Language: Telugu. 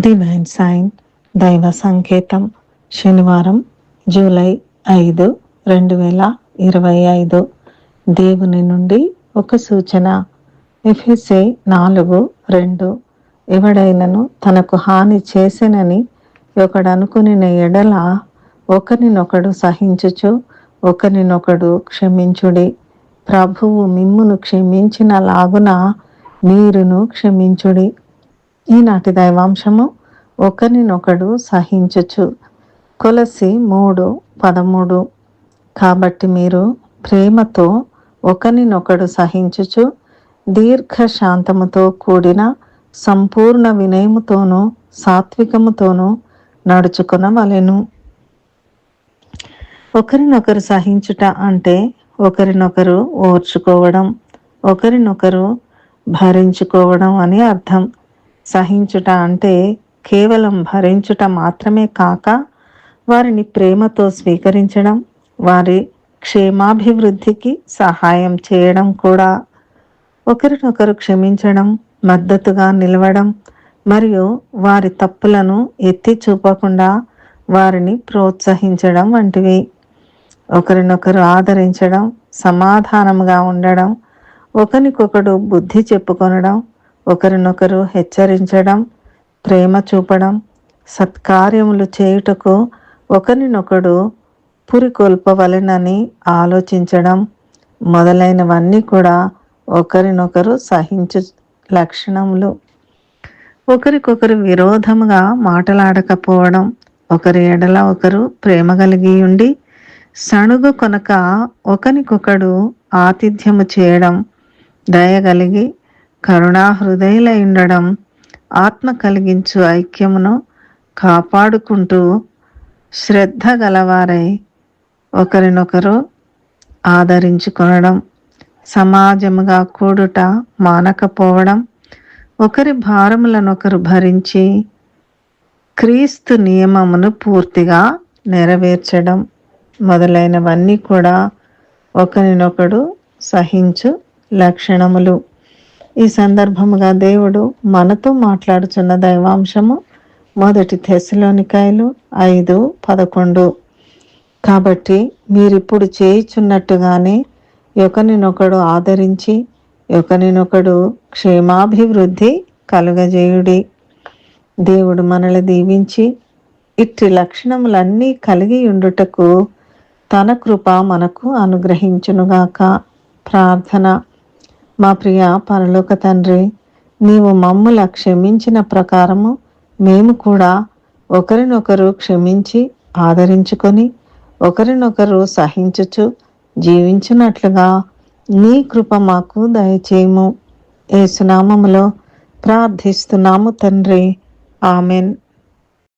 డివైన్ సైన్ దైవ సంకేతం శనివారం జూలై ఐదు రెండు వేల ఇరవై ఐదు. దేవుని నుండి ఒక సూచన. ఎఫ్ఎస్ఏ నాలుగు రెండు. ఎవడైనను తనకు హాని చేసెనని ఒకడనుకుని ఎడల ఒకరినొకడు సహించుచు ఒకరినొకడు క్షమించుడి. ప్రభువు మిమ్మును క్షమించిన లాగున మీరును క్షమించుడి. ఈనాటి దైవాంశము ఒకరినొకడు సహించచ్చు కొలసి మూడు పదమూడు. కాబట్టి మీరు ప్రేమతో ఒకరినొకడు సహించుచు దీర్ఘశాంతముతో కూడిన సంపూర్ణ వినయముతోనూ సాత్వికముతోనూ నడుచుకునవలెను. ఒకరినొకరు సహించుట అంటే ఒకరినొకరు ఓర్చుకోవడం ఒకరినొకరు భరించుకోవడం అని అర్థం. సహించుట అంటే కేవలం భరించుట మాత్రమే కాక వారిని ప్రేమతో స్వీకరించడం వారి క్షేమాభివృద్ధికి సహాయం చేయడం కూడా. ఒకరినొకరు క్షమించడం మద్దతుగా నిలవడం మరియు వారి తప్పులను ఎత్తి చూపకుండా వారిని ప్రోత్సహించడం వంటివి. ఒకరినొకరు ఆదరించడం సమాధానంగా ఉండడం ఒకరికొకడు బుద్ధి చెప్పుకొనడం ఒకరినొకరు హెచ్చరించడం ప్రేమ చూపడం సత్కార్యములు చేయుటకు ఒకరినొకడు పురికొల్పవలెనని ఆలోచించడం మొదలైనవన్నీ కూడా ఒకరినొకరు సహించు లక్షణములు. ఒకరికొకరు విరోధముగా మాటలాడకపోవడం ఒకరి ఎడల ఒకరు ప్రేమ కలిగి ఉండి సణుగు కొనక ఒకరికొకడు ఆతిథ్యము చేయడం దయగలిగి కరుణాహృదయులై ఉండడం ఆత్మ కలిగించు ఐక్యమును కాపాడుకుంటూ శ్రద్ధ గలవారై ఒకరినొకరు ఆదరించుకొనడం సమాజముగా కూడుట మానకపోవడం ఒకరి భారములనొకరు భరించి క్రీస్తు నియమమును పూర్తిగా నెరవేర్చడం మొదలైనవన్నీ కూడా ఒకరినొకడు సహించు లక్షణములు. ఈ సందర్భముగా దేవుడు మనతో మాట్లాడుచున్న దైవాంశము మొదటి తెశలోనికాయలు ఐదు పదకొండు. కాబట్టి మీరిప్పుడు చేయుచున్నట్టుగానే ఒకరినొకడు ఆదరించి ఒకరినొకడు క్షేమాభివృద్ధి కలుగజేయుడి. దేవుడు మనల్ని దీవించి ఇట్టి లక్షణములన్నీ కలిగి ఉండుటకు తన కృప మనకు అనుగ్రహించునుగాక. ప్రార్థన. మా ప్రియ పరలోక తండ్రి నీవు మమ్ముల క్షమించిన ప్రకారము మేము కూడా ఒకరినొకరు క్షమించి ఆదరించుకొని ఒకరినొకరు సహించుచు జీవించినట్లుగా నీ కృప మాకు దయచేయము. ఏసునామములో ప్రార్థిస్తున్నాము తండ్రి. ఆమెన్.